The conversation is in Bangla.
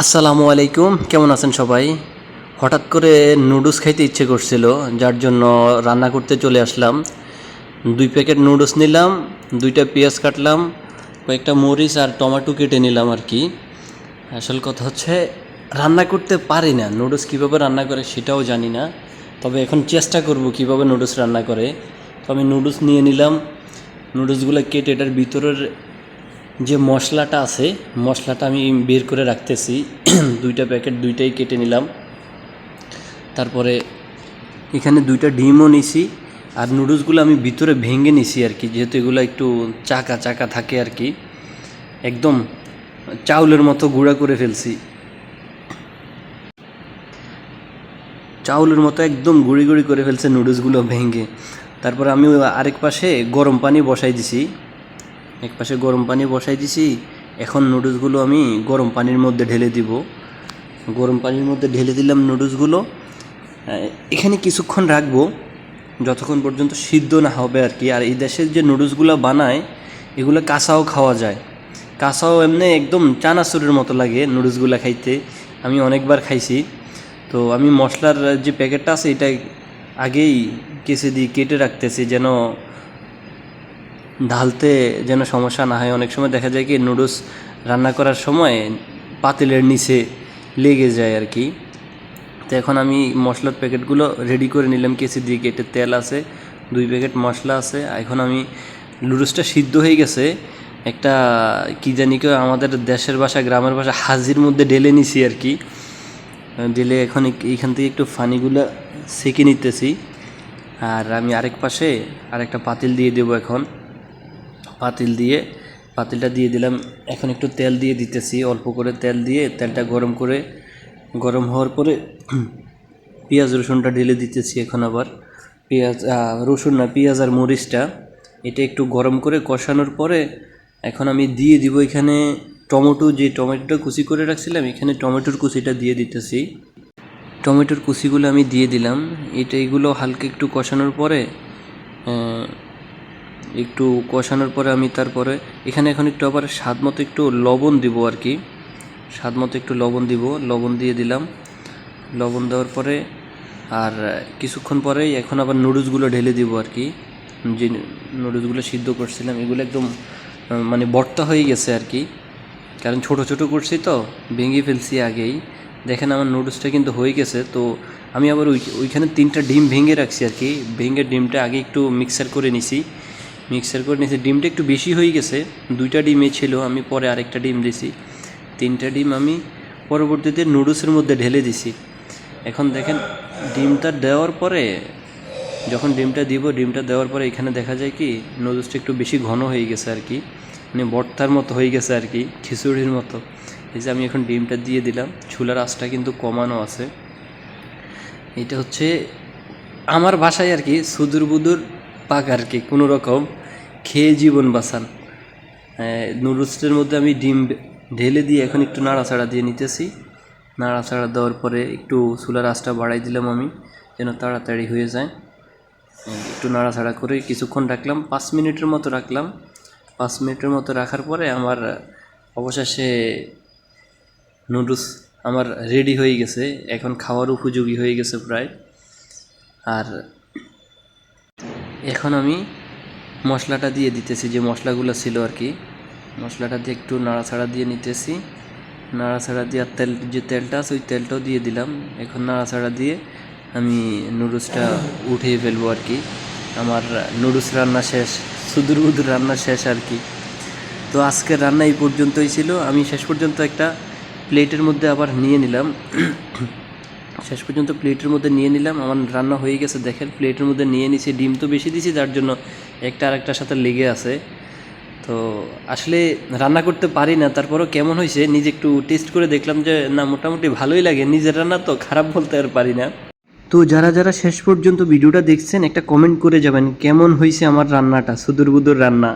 আসসালামু আলাইকুম। কেমন আছেন সবাই? হঠাৎ করে নুডলস খাইতে ইচ্ছে করছিল, যার জন্য রান্না করতে চলে আসলাম। দুই প্যাকেট নুডলস নিলাম, দুইটা পেঁয়াজ কাটলাম, কয়েকটা মরিচ আর টমেটো কেটে নিলাম আর কি। আসল কথা হচ্ছে, রান্না করতে পারি না। নুডলস কীভাবে রান্না করে সেটাও জানি না। তবে এখন চেষ্টা করব কীভাবে নুডলস রান্না করে। তো আমি নুডলস নিয়ে নিলাম। নুডলসগুলো কেটে এটার ভিতরের যে মশলাটা আছে, মশলাটা আমি বের করে রাখতেছি। দুইটা প্যাকেট দুইটাই কেটে নিলাম। তারপরে এখানে দুইটা ডিমও নিছি। আর নুডলসগুলো আমি ভিতরে ভেঙে নিছি আর কি, যেহেতু এগুলো একটু চাকা চাকা থাকে আর কি। একদম চাউলের মতো গুঁড়া করে ফেলছি। চাউলের মতো একদম গুঁড়ি গুঁড়ি করে ফেলছে নুডলসগুলো ভেঙে। তারপর আমি আরেক পাশে গরম পানি বসাই দিছি। এক পাশে গরম পানি বসাই দিছি। এখন নুডলসগুলো আমি গরম পানির মধ্যে ঢেলে দিব। গরম পানির মধ্যে ঢেলে দিলাম নুডলসগুলো। এখানে কিছুক্ষণ রাখব। যতক্ষণ পর্যন্ত সিদ্ধ না হবে আর কি। আর এই দেশের যে নুডলসগুলো বানায়, এগুলো কাঁচাও খাওয়া যায়। কাঁচাও এমনি একদম চানাচুরের মতো লাগে নুডলসগুলো খাইতে। আমি অনেকবার খাইছি। তো আমি মশলার যে প্যাকেটটা আছে, এটা আগেই কেসে দিয়ে কেটে রাখতেছি যেন ঢালতে যেন সমস্যা না হয়, অনেক সময় দেখা যায় কি নুডলস রান্না করার সময় পাতিলের নিচে লেগে যায় আর কি। তো এখন আমি মশলার প্যাকেটগুলো রেডি করে নিলাম, কেসি দিয়ে কেটে তেল আছে, দুই প্যাকেট মশলা আছে। এখন আমি নুডলসটা সিদ্ধ হয়ে গেছে, একটা কি জানি কেউ আমাদের দেশের ভাষা, গ্রামের ভাষা হাজির মধ্যে ঢেলে নিছি আর কি। ডেলে এখন এইখান থেকে একটু ফানিগুলো সেঁকে নিতেছি। আর আমি আরেক পাশে আরেকটা পাতিল দিয়ে দেবো এখন। পাতিল দিয়ে, পাতিলটা দিয়ে দিলাম। এখন একটু তেল দিয়ে দিতেছি, অল্প করে তেল দিয়ে তেলটা গরম করে, গরম হওয়ার পরে পেঁয়াজ রসুনটা ঢেলে দিতেছি এখন আবার। পেঁয়াজ রসুন না, পেঁয়াজ আর মরিচটা, এটা একটু গরম করে কষানোর পরে এখন আমি দিয়ে দিব এখানে টমেটো, যে টমেটোটা কুচি করে রাখছিলাম, এখানে টমেটোর কুচিটা দিয়ে দিতেছি। টমেটোর কুচিগুলো আমি দিয়ে দিলাম। এটা এগুলো হালকা একটু কষানোর পরে একটু কষানোর পরে আমি তারপরে এখানে এখন একটু আবার স্বাদ মতো একটু লবণ দিব আর কি। স্বাদ মতো একটু লবণ দিব, লবণ দিয়ে দিলাম। লবণ দেওয়ার পরে আর কিছুক্ষণ পরেই এখন আবার নুডলসগুলো ঢেলে দিব আর কি। যে নুডলসগুলো সিদ্ধ করছিলাম, এগুলো একদম মানে বর্তা হয়ে গেছে আর কি। কারণ ছোট ছোট করছি তো, ভেঙে ফেলছি আগেই। দেখেন আমার নুডলসটা কিন্তু হয়ে গেছে, তো আমি আবার ওই, ওইখানে তিনটা ডিম ভেঙে রাখছি আর কি। ভেঙে ডিমটা আগে একটু মিক্সার করে নিছি। মিক্সার করে নিয়েছি। ডিমটা একটু বেশি হয়ে গেছে। দুইটা ডিমে ছিল, আমি পরে আরেকটা ডিম দিছি। তিনটা ডিম আমি পরবর্তীতে নুডলসের মধ্যে ঢেলে দিছি। এখন দেখেন, ডিমটা দেওয়ার পরে, যখন ডিমটা দিব, ডিমটা দেওয়ার পরে এখানে দেখা যায় কি, নুডলসটা একটু বেশি ঘন হয়ে গেছে আর কি। মানে বর্তার মতো হয়ে গেছে আর কি, খিচুড়ির মতো। এই যে আমি এখন ডিমটা দিয়ে দিলাম। চুলার আঁচটা কিন্তু কমানো আছে। এটা হচ্ছে আমার বাসায় আর কি সুদূর বুদুর পাক আর কি, কোনো রকম। খেয়ে জীবন বাঁচান। নুডলসের মধ্যে আমি ডিম ঢেলে দিয়ে এখন একটু নাড়াচাড়া দিয়ে নিতেছি। নাড়াচাড়া দেওয়ার পরে একটু চুলার আঁচটা বাড়াই দিলাম আমি, যেন তাড়াতাড়ি হয়ে যায়। একটু নাড়াচাড়া করে কিছুক্ষণ রাখলাম, পাঁচ মিনিটের মতো রাখলাম। পাঁচ মিনিটের মতো রাখার পরে আমার অবশেষে নুডলস আমার রেডি হয়ে গেছে, এখন খাওয়ার উপযোগী হয়ে গেছে প্রায়। আর এখন আমি মশলাটা দিয়ে দিতেছি, যে মশলাগুলো ছিল আর কি। মশলাটা দিয়ে একটু নাড়াচাড়া দিয়ে নিতেছি। নাড়াচাড়া দিয়ে তেল, যে তেলটা আছে, ওই তেলটাও দিয়ে দিলাম। এখন নাড়াচাড়া দিয়ে আমি নুডলসটা উঠিয়ে ফেলব আর কি। আমার নুডলস রান্না শেষ, সুদূর বুদুর রান্না শেষ আর কি। তো আজকের রান্না এই পর্যন্তই ছিল। আমি শেষ পর্যন্ত একটা প্লেটের মধ্যে আবার নিয়ে নিলাম। শেষ পর্যন্ত প্লেটের মধ্যে নিয়ে নিলাম। আমার রান্না হয়ে গেছে, দেখেন, প্লেটের মধ্যে নিয়ে নিছি ডিম তো বেশি দিছি, যার জন্য একটা আর আরেকটার সাথে লেগে আছে। তো আসলে রান্না করতে পারি না, তারপরও কেমন হয়েছে, নিজে একটু টেস্ট করে দেখলাম যে, না, মোটামুটি ভালোই লাগে, নিজের রান্না তো খারাপ বলতে আর পারি না। তো যারা যারা শেষ পর্যন্ত ভিডিওটা দেখছেন, একটা কমেন্ট করে যাবেন, কেমন হয়েছে আমার রান্নাটা সুদূর বুদুর রান্না?